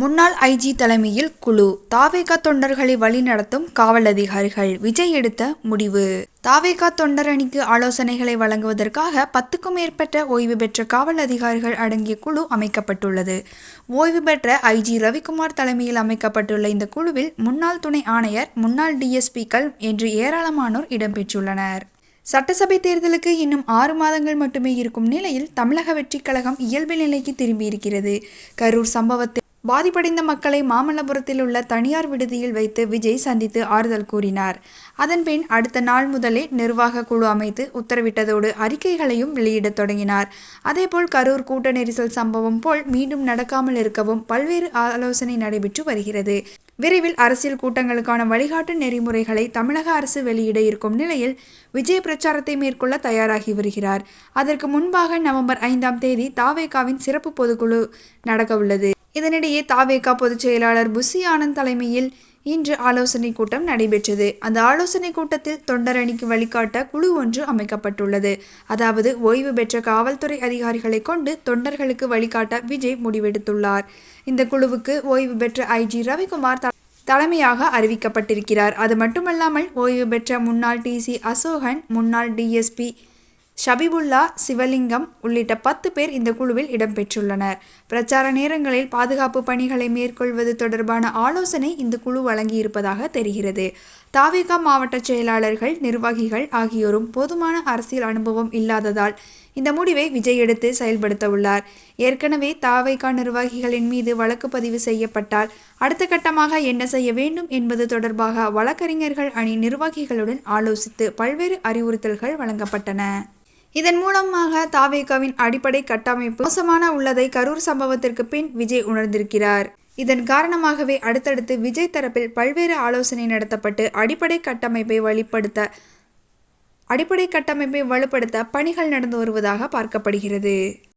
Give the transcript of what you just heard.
முன்னாள் ஐஜி தலைமையில் குழு. தாவேகா தொண்டர்களை வழிநடத்தும் காவல் அதிகாரிகள் விஜய் எடுத்த முடிவு. தாவேகா தொண்டர் அணிக்கு ஆலோசனைகளை வழங்குவதற்காக பத்துக்கும் மேற்பட்ட ஓய்வு பெற்ற காவல் அதிகாரிகள் அடங்கிய குழு அமைக்கப்பட்டுள்ளது. ஓய்வு பெற்ற ஐஜி ரவிக்குமார் தலைமையில் அமைக்கப்பட்டுள்ள இந்த குழுவில் முன்னாள் துணை ஆணையர் முன்னாள் டிஎஸ்பிக்கள் என்று ஏராளமானோர் இடம்பெற்றுள்ளனர். சட்டசபை தேர்தலுக்கு இன்னும் ஆறு மாதங்கள் மட்டுமே இருக்கும் நிலையில் தமிழக வெற்றிக் கழகம் இயல்பு நிலைக்கு திரும்பியிருக்கிறது. கரூர் சம்பவத்தில் பாதிப்படைந்த மக்களை மாமல்லபுரத்தில் உள்ள தனியார் விடுதியில் வைத்து விஜய் சந்தித்து ஆறுதல் கூறினார். அதன்பின் அடுத்த நாள் முதலே நிர்வாக குழு அமைத்து உத்தரவிட்டதோடு அறிக்கைகளையும் வெளியிடத் தொடங்கினார். அதேபோல் கரூர் கூட்ட நெரிசல் சம்பவம் போல் மீண்டும் நடக்காமல் இருக்கவும் பல்வேறு ஆலோசனை நடைபெற்று வருகிறது. விரைவில் அரசியல் கூட்டங்களுக்கான வழிகாட்டு நெறிமுறைகளை தமிழக அரசு வெளியிட இருக்கும் நிலையில் விஜய் பிரச்சாரத்தை மேற்கொள்ள தயாராகி வருகிறார். அதற்கு முன்பாக நவம்பர் ஐந்தாம் தேதி தாவேகாவின் சிறப்பு பொதுக்குழு நடக்கவுள்ளது. இதனிடையே தாவேகா பொதுச் செயலாளர் புசி ஆனந்த் தலைமையில் இன்று ஆலோசனை கூட்டம் நடைபெற்றது. அந்த ஆலோசனை கூட்டத்தில் தொண்டர் அணிக்கு வழிகாட்ட குழு ஒன்று அமைக்கப்பட்டுள்ளது. அதாவது ஓய்வு பெற்ற காவல்துறை அதிகாரிகளை கொண்டு தொண்டர்களுக்கு வழிகாட்ட விஜய் முடிவெடுத்துள்ளார். இந்த குழுவுக்கு ஓய்வு பெற்ற ஐஜி ரவிக்குமார் த- தலைமையாக அறிவிக்கப்பட்டிருக்கிறார். அது மட்டுமல்லாமல் ஓய்வு பெற்ற முன்னாள் டிசி அசோகன் முன்னாள் டிஎஸ்பி ஷபிபுல்லா சிவலிங்கம் உள்ளிட்ட பத்து பேர் இந்த குழுவில் இடம்பெற்றுள்ளனர். பிரச்சார நேரங்களில் பாதுகாப்பு பணிகளை மேற்கொள்வது தொடர்பான ஆலோசனை இந்த குழு வழங்கியிருப்பதாக தெரிகிறது. தாவேகா மாவட்ட செயலாளர்கள் நிர்வாகிகள் ஆகியோரும் போதுமான அரசியல் அனுபவம் இல்லாததால் இந்த முடிவை விஜய் எடுத்து செயல்படுத்த உள்ளார். ஏற்கனவே தாவேகா நிர்வாகிகளின் மீது வழக்கு பதிவு செய்யப்பட்டால் அடுத்த கட்டமாக என்ன செய்ய வேண்டும் என்பது தொடர்பாக வழக்கறிஞர்கள் அணி நிர்வாகிகளுடன் ஆலோசித்து பல்வேறு அறிவுறுத்தல்கள் வழங்கப்பட்டன. இதன் மூலமாக தாவேகாவின் அடிப்படை கட்டமைப்பு மோசமான உள்ளதை கரூர் சம்பவத்திற்கு பின் விஜய் உணர்ந்திருக்கிறார். இதன் காரணமாகவே அடுத்தடுத்து விஜய் தரப்பில் பல்வேறு ஆலோசனை நடத்தப்பட்டு அடிப்படை கட்டமைப்பை வலுப்படுத்த அடிப்படை கட்டமைப்பை வலுப்படுத்த பணிகள் நடந்து வருவதாக பார்க்கப்படுகிறது.